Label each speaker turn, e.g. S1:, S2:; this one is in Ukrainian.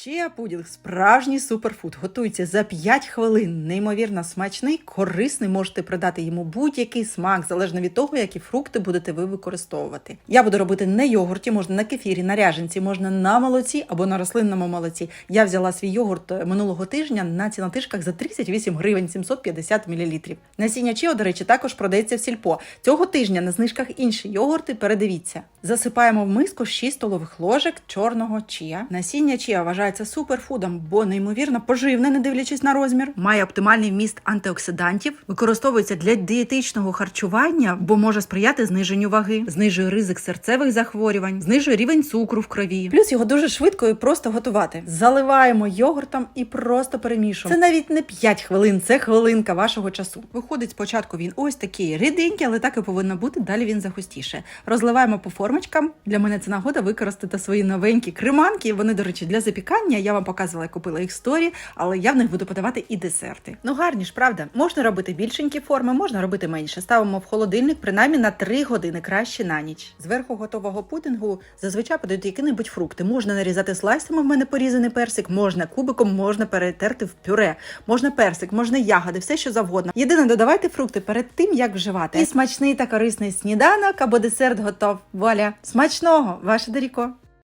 S1: Чия пудінг справжній суперфуд. Готується за 5 хвилин. Неймовірно смачний, корисний. Можете придати йому будь-який смак, залежно від того, які фрукти будете ви використовувати. Я буду робити на йогурті, можна на кефірі, на ряженці, можна на молоці або на рослинному молоці. Я взяла свій йогурт е, минулого тижня на цінотишках за 38 гривень 750 мл. Насіння чіо, до речі, також продається в сільпо. Цього тижня на знижках інші йогурти. Передивіться. Засипаємо в миску 6 столових ложок чорного чія. Насіння чія вважається суперфудом, бо неймовірно поживне, не дивлячись на розмір. Має оптимальний вміст антиоксидантів, використовується для дієтичного харчування, бо може сприяти зниженню ваги, знижує ризик серцевих захворювань, знижує рівень цукру в крові. Плюс його дуже швидко і просто готувати. Заливаємо йогуртом і просто перемішуємо. Це навіть не 5 хвилин, це хвилинка вашого часу. Виходить, спочатку він ось такий ріденький, але так і повинно бути. Далі він загустіше. Розливаємо по формочкам. Для мене це нагода використати свої новенькі креманки. Вони, до речі, для запікання. Я вам показувала, я купила їх сторі, але я в них буду подавати і десерти. Ну гарні ж, правда. Можна робити більшенькі форми, можна робити менше. Ставимо в холодильник принаймні на 3 години краще на ніч. Зверху готового пудингу зазвичай подають які-небудь фрукти. Можна нарізати слайсами. В мене порізаний персик, можна кубиком, можна перетерти в пюре, можна персик, можна ягоди, все що завгодно. Єдине, додавайте фрукти перед тим, як вживати. І смачний та корисний сніданок або десерт готов. Вуаля! Смачного, ваше Даріко!